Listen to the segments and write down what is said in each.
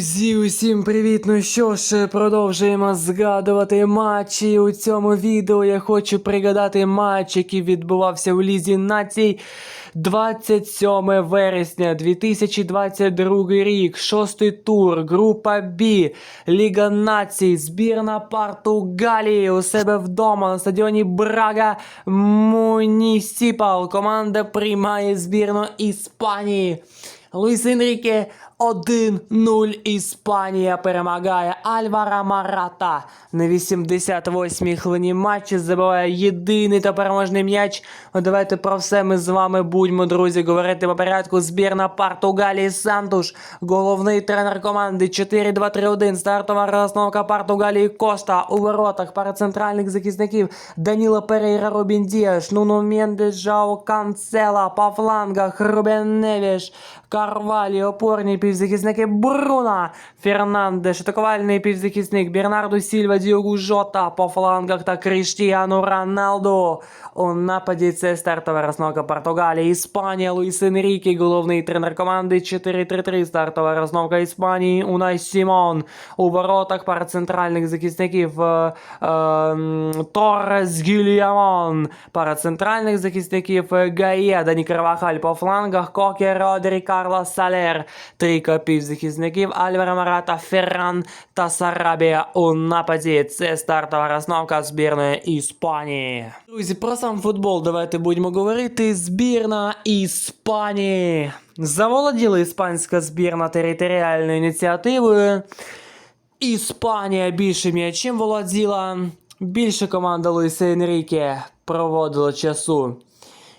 Друзі, усім привіт! Ну що ж, продовжуємо згадувати матчі. У цьому відео я хочу пригадати матч, який відбувався у Лізі націй 27 вересня 2022 рік, шостий тур, група Б, Ліга націй, збірна Португалії у себе вдома на стадіоні Брага Мунісіпал. Команда приймає збірну Іспанії. Луїс Енріке 1-0 Іспанія перемагає Альвара Марата. На 88-й хвилині матчу забиває єдиний та переможний м'яч. Ну, Давайте про все ми з вами будемо, друзі, говорити по порядку. Збірна Португалії Сантуш, головний тренер команди 4-2-3-1. Стартова розстановка Португалії Коста у воротах пара центральних захисників Даніло Перейра Робін Діаш, Нуно Мендес, Жао Канцела по флангах Рубен Невіш, Карвалі, опорні півзахисники Бруна, Фернандеш, атакувальний півзахисник Бернарду Сільва, Діогу Жота по флангах та Кріштіану Роналду. У нападі це стартова розновка Португалії, Іспанія, Луїс Енріке, головний тренер команди 4-3-3, стартова розновка Іспанії, Унай Сімон. У воротах пара центральних захисників е, е, Торрес Гільямон, пара центральних захисників е, Гає, Дані Карвахаль по флангах, Коке, Родрі, Карло Салер, трійка півзахисників Альвара Марата, Ферран та Сарабія у нападі. Це стартова розновка збірної Іспанії. Друзі, про сам футбол давайте будемо говорити. Збірна Іспанії. Заволоділа іспанська збірна територіальною ініціативою. Іспанія більше м'ячем володіла. Більше команда Луїса Енріке проводила часу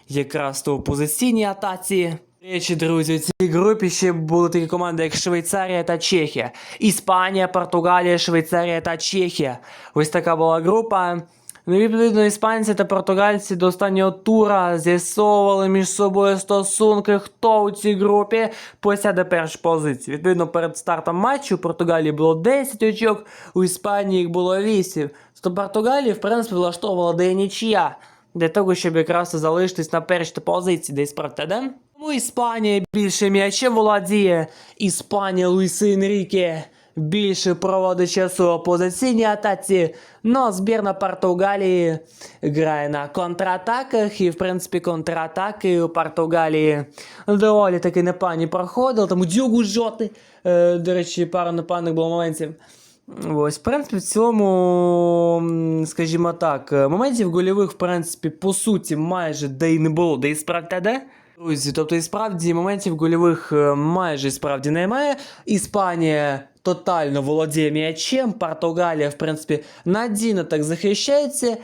якраз то у позиційній атаці. Речі, друзі, у цій групі ще були такі команди, як Швейцарія та Чехія. Іспанія, Португалія, Швейцарія та Чехія. Ось така була група. Ну, і, відповідно, іспанці та португальці до останнього тура з'ясовували між собою стосунки, хто у цій групі посяде першу позицію. Відповідно, перед стартом матчу у Португалії було 10 очок, у Іспанії їх було 8. Тобто Португалії, в принципі, влаштовувала де нічия для того, щоб якраз залишитись на першій позиції, десь проти де. Тому Іспанія більше м'ячем володіє. Іспанія Луїс Енріке більше проводить часу у позиційній атаці. Но збірна Португалії грає на контратаках, і в принципі контратаки у Португалії доволі таки непані проходили. Тому дюгу жоти. Е, до речі, пару непаних було моментів. Ось, в принципі, в цілому, скажімо так, е, моментів гольових, в принципі, по суті, майже де й не було, де і справді де. Друзі, тобто і справді моментів гольових е, майже справді немає. Іспанія тотально володіє м'ячем, Португалія, в принципі, надійно так захищається. Е,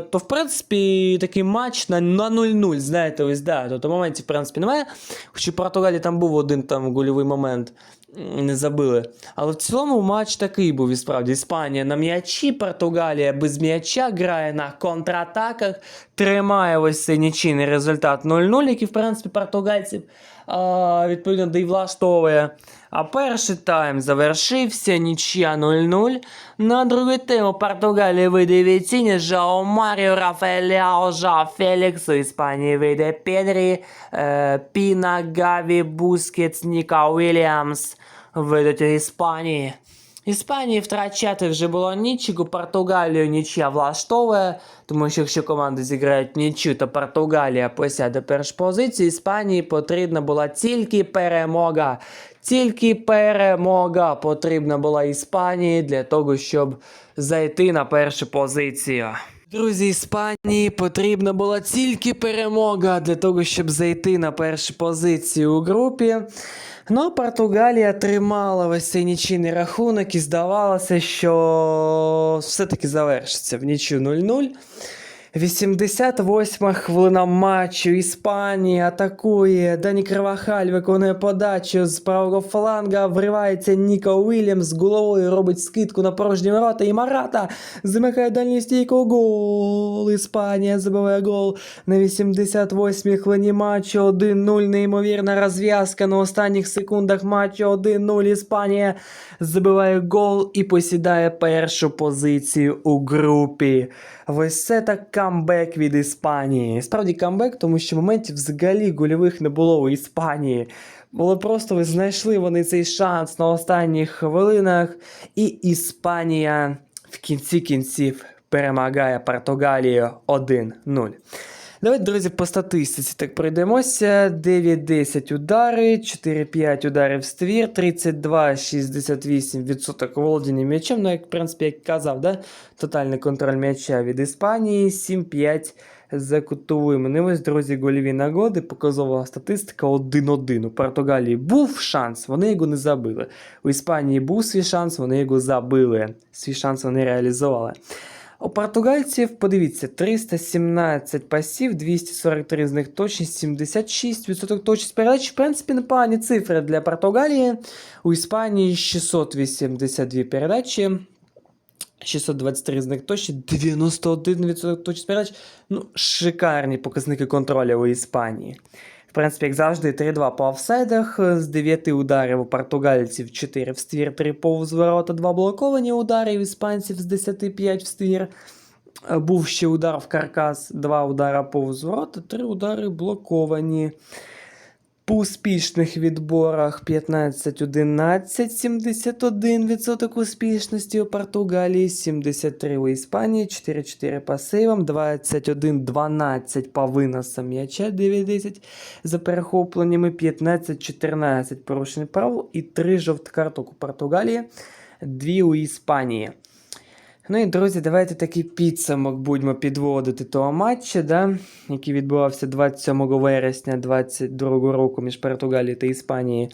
то, в принципі, такий матч на, на 0-0, знаєте, ось да. Тобто моментів, в принципі, немає. Хоч у Португалії там був один там гольовий момент. Не забили. Але в цілому матч такий був і справді. Іспанія на м'ячі, Португалія без м'яча грає на контратаках, тримає ось цей нічийний результат 0-0, який, в принципі, португальців відповідно да й влаштовує. А перший тайм завершився, нічия 0-0. На другий тайм у Португалії вийде Вітіні, Жао Маріо, Рафаеляо, Жао Фелікс. У Іспанії вийде Педрі, е, Піна, Гаві, Бускетс, Ніка Уільямс. Вийдуть у Іспанії. Іспанії втрачати вже було нічого, Португалію нічия влаштовує, тому що якщо команди зіграють нічю, то Португалія посяде першу позицію. Іспанії потрібна була тільки перемога. Тільки перемога потрібна була Іспанії для того, щоб зайти на першу позицію. Друзі, Іспанії потрібна була тільки перемога для того, щоб зайти на першу позицію у групі. Ну, Португалія тримала весь цей нічийний рахунок і здавалося, що все-таки завершиться в нічю 0-0. 88 хвилина матчу. Іспанія атакує. Дані Кривахаль виконує подачу з правого фланга. Вривається Ніко Уільямс головою робить скидку на порожні ворота. І Марата замикає дальню стійку. Гол. Іспанія забиває гол на 88 хвилині матчу. 1-0. Неймовірна розв'язка на останніх секундах матчу. 1-0. Іспанія забиває гол і посідає першу позицію у групі. Ось це так камбек від Іспанії. Справді камбек, тому що моментів взагалі гольових не було у Іспанії. Було просто знайшли вони цей шанс на останніх хвилинах, і Іспанія в кінці кінців перемагає Португалію 1-0. Давайте, друзі, по статистиці так пройдемося. 9-10 удари, 4-5 ударів в ствір, 32-68% володіння м'ячем. Ну, як, в принципі, як казав, да? тотальний контроль м'яча від Іспанії, 7-5 за кутовими. Ну, ось, друзі, гольові нагоди, показова статистика 1-1. У Португалії був шанс, вони його не забили. У Іспанії був свій шанс, вони його забили. Свій шанс вони реалізували. У португальців, подивіться, 317 пасів, 243 з них точність, 76% точність передач. В принципі, непогані цифри для Португалії. У Іспанії 682 передачі. 623 з них точні, 91% точність передач. Ну, шикарні показники контролю у Іспанії. В принципі, як завжди, 3-2 по офсайдах. З 9 ударів у португальців 4 в ствір, 3 повз ворота, 2 блоковані удари, у іспанців з 10 5 в ствір. Був ще удар в каркас, 2 удара повз ворота, 3 удари блоковані. По успішних відборах 15-11, 71% успішності у Португалії, 73 у Іспанії, 4-4 по сейвам, 21-12 по виносам м'яча, 9-10 за перехопленнями, 15-14 порушень правил і 3 жовт карток у Португалії, 2 у Іспанії. Ну і друзі, давайте такий підсумок будемо підводити того матчу, да, який відбувався 27 вересня 2022 року між Португалією та Іспанією.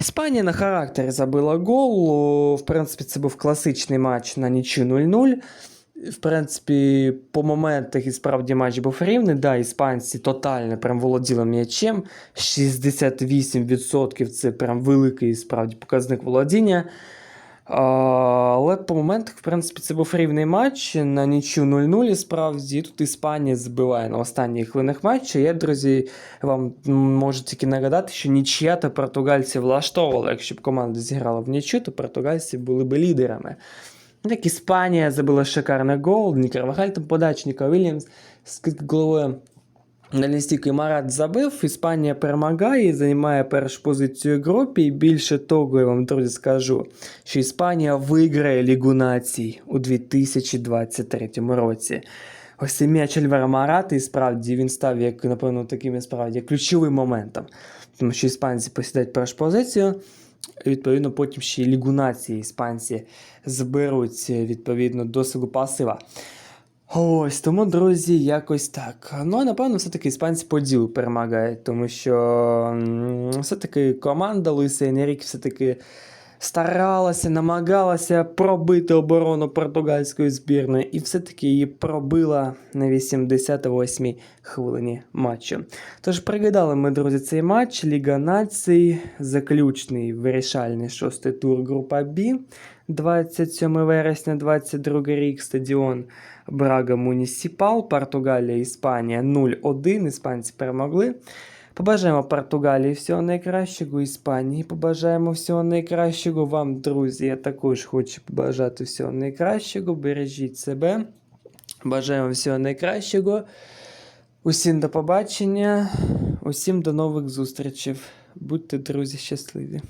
Іспанія на характері забила гол. В принципі, це був класичний матч на нічю 0-0. В принципі, по моментах і справді матч був рівний. Да, іспанці тотально прям володіли м'ячем. 68% це прям великий справді показник володіння. Але по моментах, в принципі, це був рівний матч на нічю 0-0. І справді тут Іспанія збиває на останніх хвилинах матчу. Я, друзі, вам можу тільки нагадати, що нічия та португальці влаштовували. Якщо б команда зіграла в нічю, то португальці були б лідерами. Так Іспанія забила шикарний гол. Ні Карвахаль там подач, Ніка Вільямс з головою на лістіку Марат забив, Іспанія перемагає і займає першу позицію в групі. І більше того, я вам, друзі, скажу, що Іспанія виграє Лігу націй у 2023 році. Ось цей м'яч Альвара Марата, і справді він став, як, напевно, таким справді ключовим моментом. Тому що іспанці посідають першу позицію. І, відповідно, потім ще й Лігу нації іспанці зберуть відповідно до пасива. Ось тому, друзі, якось так. Ну, а напевно, все-таки іспанці по ділу перемагають, тому що все-таки команда Луїса Енерік все-таки старалася, намагалася пробити оборону португальської збірної, і все-таки її пробила на 88-й хвилині матчу. Тож пригадали ми, друзі, цей матч. Ліга націй, заключний вирішальний шостий тур група Б. 27 вересня 22 рік стадіон Брага Мунісіпал, Португалія, Іспанія 0-1. Іспанці перемогли. Побажаємо Португалії всього найкращого, Іспанії. Побажаємо всього найкращого вам, друзі. Я також хочу побажати всього найкращого. Бережіть себе. Бажаємо всього найкращого. Усім до побачення, усім до нових зустрічей. Будьте, друзі, щасливі!